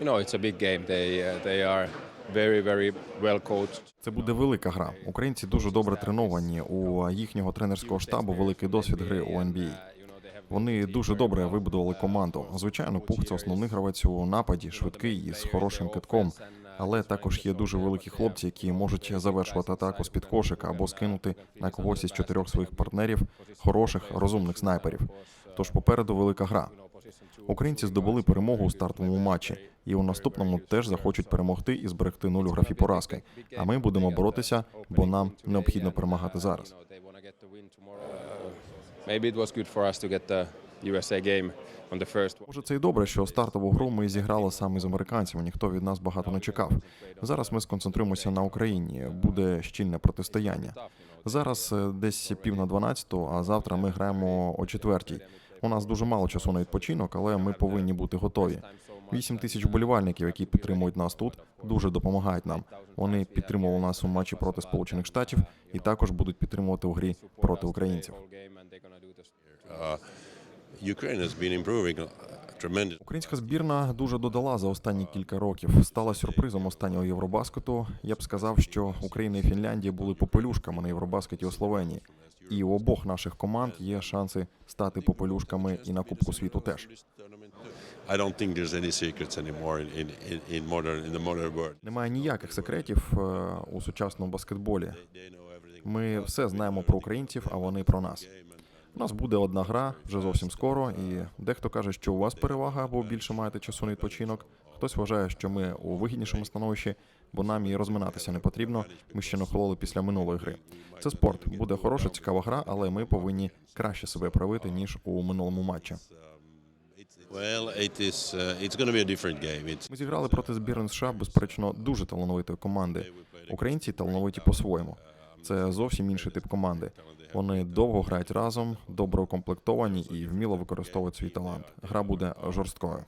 You know, it's a big game. They uh, they are very very well coached. Це буде велика гра. Українці дуже добре треновані. У їхнього тренерського штабу великий досвід гри у NBA. Вони дуже добре вибудували команду. Звичайно, пух це основний гравець у нападі, швидкий і з хорошим китком. Але також є дуже великі хлопці, які можуть завершувати атаку з під кошика або скинути на когось із чотирьох своїх партнерів хороших розумних снайперів. Тож попереду велика гра. Українці здобули перемогу у стартовому матчі, і у наступному теж захочуть перемогти і зберегти нуль у графі поразки. А ми будемо боротися, бо нам необхідно перемагати зараз. Може, це і добре, що стартову гру ми зіграли саме з американцями. Ніхто від нас багато не чекав. Зараз ми сконцентруємося на Україні. Буде щільне протистояння. Зараз е, десь пів на дванадцяту, а завтра ми граємо о четвертій. У нас дуже мало часу на відпочинок, але ми повинні бути готові. Вісім тисяч вболівальників, які підтримують нас тут, дуже допомагають нам. Вони підтримували нас у матчі проти Сполучених Штатів і також будуть підтримувати у грі проти українців. Uh, Ukraine has been improving. Українська збірна дуже додала за останні кілька років. Стала сюрпризом останнього Євробаскету. Я б сказав, що Україна і Фінляндія були попелюшками на Євробаскеті у Словенії. І у обох наших команд є шанси стати попелюшками і на Кубку світу теж. Немає ніяких секретів е, у сучасному баскетболі. Ми все знаємо про українців, а вони про нас. У нас буде одна гра вже зовсім скоро, і дехто каже, що у вас перевага, бо більше маєте часу на відпочинок. Хтось вважає, що ми у вигіднішому становищі, бо нам і розминатися не потрібно. Ми ще не охололи після минулої гри. Це спорт. Буде хороша, цікава гра, але ми повинні краще себе проявити ніж у минулому матчі. Well, it is. Uh, it's be a different game. It's Ми зіграли проти збірної США, безперечно, дуже талановитої команди. Українці талановиті по-своєму. Це зовсім інший тип команди. Вони довго грають разом, добре укомплектовані і вміло використовують свій талант. Гра буде жорсткою.